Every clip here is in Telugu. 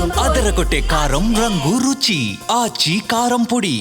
అదరగొట్టే కారం రంగు రుచి. ఆచి కారం పొడి.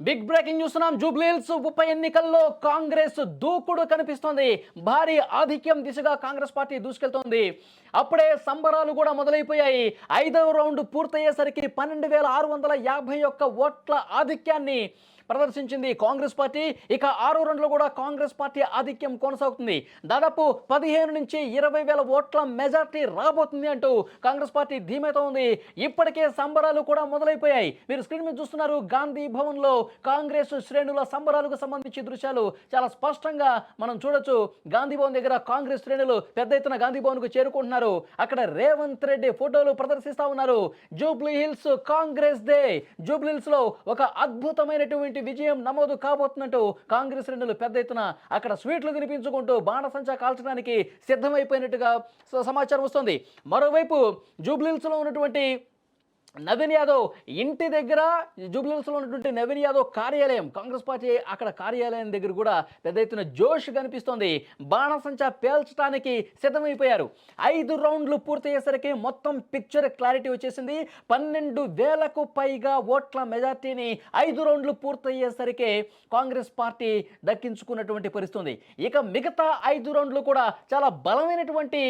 బిగ్ బ్రేకింగ్ చూస్తున్నాం జూబ్లీహిల్స్ ఉప ఎన్నికల్లో కాంగ్రెస్ దూకుడు కనిపిస్తోంది. భారీ ఆధిక్యం దిశగా కాంగ్రెస్ పార్టీ దూసుకెళ్తోంది. అప్పుడే సంబరాలు కూడా మొదలైపోయాయి. ఐదవ రౌండ్ పూర్తయ్యేసరికి పన్నెండు వేల ఆరు వందల యాభై ఒక్క ఓట్ల ఆధిక్యాన్ని ప్రదర్శించింది కాంగ్రెస్ పార్టీ. ఇక ఆరో రౌండ్లో కూడా కాంగ్రెస్ పార్టీ ఆధిక్యం కొనసాగుతుంది. దాదాపు పదిహేను నుంచి ఇరవై వేల ఓట్ల మెజార్టీ రాబోతుంది అంటూ కాంగ్రెస్ పార్టీ ధీమతో ఉంది. ఇప్పటికే సంబరాలు కూడా మొదలైపోయాయి. మీరు స్క్రీన్ మీద చూస్తున్నారు గాంధీ భవన్లో కాంగ్రెస్ శ్రేణుల సంబరాలకు సంబంధించి దృశ్యాలు. చాలా స్పష్టంగా మనం చూడొచ్చు. గాంధీ భవన్ దగ్గర కాంగ్రెస్ శ్రేణులు పెద్ద ఎత్తున గాంధీ భవన్కు చేరుకుంటున్నారు. అక్కడ రేవంత్ రెడ్డి ఫోటోలు ప్రదర్శిస్తా ఉన్నారు. జూబ్లీ హిల్స్ కాంగ్రెస్ డే. జూబ్లీ హిల్స్లో ఒక అద్భుతమైనటువంటి విజయం నమోదు కాబోతున్నట్టు కాంగ్రెస్ శ్రేణులు పెద్ద ఎత్తున అక్కడ స్వీట్లు తినిపించుకుంటూ బాణసంచా కాల్చడానికి సిద్ధమైపోయినట్టుగా స- సమాచారం వస్తుంది. మరోవైపు జూబ్లీల్స్లో ఉన్నటువంటి నవీన్ యాదవ్ ఇంటి దగ్గర జూబ్లీహిల్స్లో ఉన్నటువంటి నవీన్ యాదవ్ కార్యాలయం కాంగ్రెస్ పార్టీ అక్కడ కార్యాలయం దగ్గర కూడా పెద్ద ఎత్తున జోష్ కనిపిస్తోంది. బాణసంచా పేల్చడానికి సిద్ధమైపోయారు. ఐదు రౌండ్లు పూర్తయ్యేసరికి మొత్తం పిక్చర్ క్లారిటీ వచ్చేసింది. పన్నెండు వేలకు పైగా ఓట్ల మెజార్టీని ఐదు రౌండ్లు పూర్తయ్యేసరికి కాంగ్రెస్ పార్టీ దక్కించుకున్నటువంటి పరిస్థితుంది. ఇక మిగతా ఐదు రౌండ్లు కూడా చాలా బలమైనటువంటి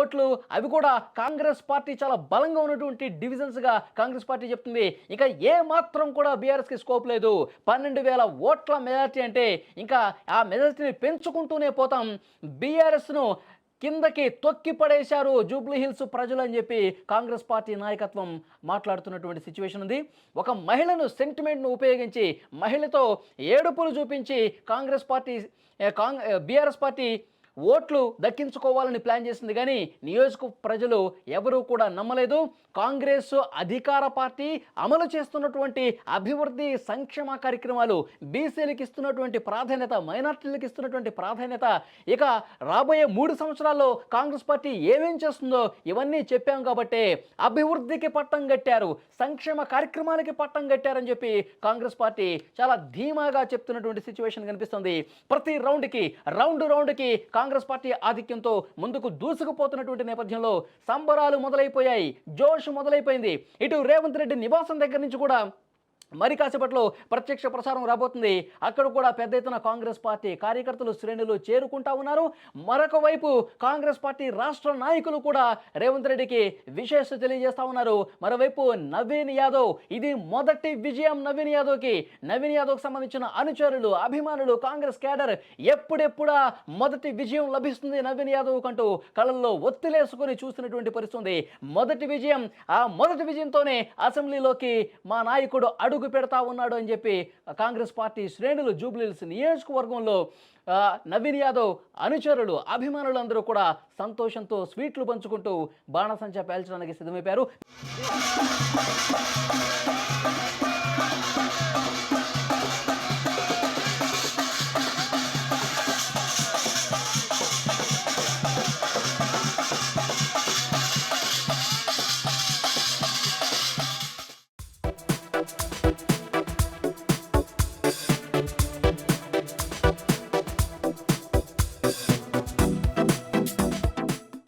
ఓట్లు. అవి కూడా కాంగ్రెస్ పార్టీ చాలా బలంగా ఉన్నటువంటి డివిజన్స్గా కాంగ్రెస్ పార్టీ చెప్తుంది. ఇంకా ఏ మాత్రం కూడా బీఆర్ఎస్కి స్కోప్ లేదు. పన్నెండు వేల ఓట్ల మెజార్టీ అంటే ఇంకా ఆ మెజార్టీని పెంచుకుంటూనే పోతాం. బీఆర్ఎస్ను కిందకి తొక్కి పడేశారు జూబ్లీ హిల్స్ ప్రజలు అని చెప్పి కాంగ్రెస్ పార్టీ నాయకత్వం మాట్లాడుతున్నటువంటి సిచ్యువేషన్ ఉంది. ఒక మహిళను సెంటిమెంట్ను ఉపయోగించి మహిళతో ఏడుపులు చూపించి కాంగ్రెస్ పార్టీ కాంగ్ బీఆర్ఎస్ పార్టీ ఓట్లు దక్కించుకోవాలని ప్లాన్ చేసింది. కానీ నియోజక ప్రజలు ఎవరూ కూడా నమ్మలేదు. కాంగ్రెస్ అధికార పార్టీ అమలు చేస్తున్నటువంటి అభివృద్ధి సంక్షేమ కార్యక్రమాలు బీసీలకు ఇస్తున్నటువంటి ప్రాధాన్యత మైనార్టీలకు ఇస్తున్నటువంటి ప్రాధాన్యత. ఇక రాబోయే మూడు సంవత్సరాల్లో కాంగ్రెస్ పార్టీ ఏమేం చేస్తుందో ఇవన్నీ చెప్పాం కాబట్టి అభివృద్ధికి పట్టం కట్టారు సంక్షేమ కార్యక్రమాలకి పట్టం కట్టారని చెప్పి కాంగ్రెస్ పార్టీ చాలా ధీమాగా చెప్తున్నటువంటి సిచ్యువేషన్ కనిపిస్తుంది. ప్రతి రౌండ్కి రౌండ్ రౌండ్కి కాంగ్రెస్ కాంగ్రెస్ పార్టీ ఆధిక్యంతో ముందుకు దూసుకుపోతున్నటువంటి నేపథ్యంలో సంబరాలు మొదలైపోయాయి జోష్ మొదలైపోయింది. ఇటు రేవంత్ రెడ్డి నివాసం దగ్గర నుంచి కూడా మరి కాసేపట్లో ప్రత్యక్ష ప్రసారం రాబోతుంది. అక్కడ కూడా పెద్ద ఎత్తున కాంగ్రెస్ పార్టీ కార్యకర్తలు శ్రేణులు చేరుకుంటా ఉన్నారు. మరొక వైపు కాంగ్రెస్ పార్టీ రాష్ట్ర నాయకులు కూడా రేవంత్ రెడ్డికి విశేష తెలియజేస్తా ఉన్నారు. మరోవైపు నవీన్ యాదవ్ ఇది మొదటి విజయం నవీన్ యాదవ్కి. నవీన్ యాదవ్కి సంబంధించిన అనుచరులు అభిమానులు కాంగ్రెస్ క్యాడర్ ఎప్పుడెప్పుడా మొదటి విజయం లభిస్తుంది నవీన్ యాదవ్ కంటూ కళ్ళల్లో ఒత్తిలేసుకొని చూస్తున్నటువంటి పరిస్థితి మొదటి విజయం ఆ మొదటి విజయంతోనే అసెంబ్లీలోకి మా నాయకుడు అడుగు అడుగు పెడతా ఉన్నాడు అని చెప్పి కాంగ్రెస్ పార్టీ శ్రేణులు జూబ్లీల్స్ నియోజకవర్గంలో నవీన్ యాదవ్ అనుచరులు అభిమానులందరూ కూడా సంతోషంతో స్వీట్లు పంచుకుంటూ బాణసంచ పేల్చడానికి సిద్ధమైపోయారు.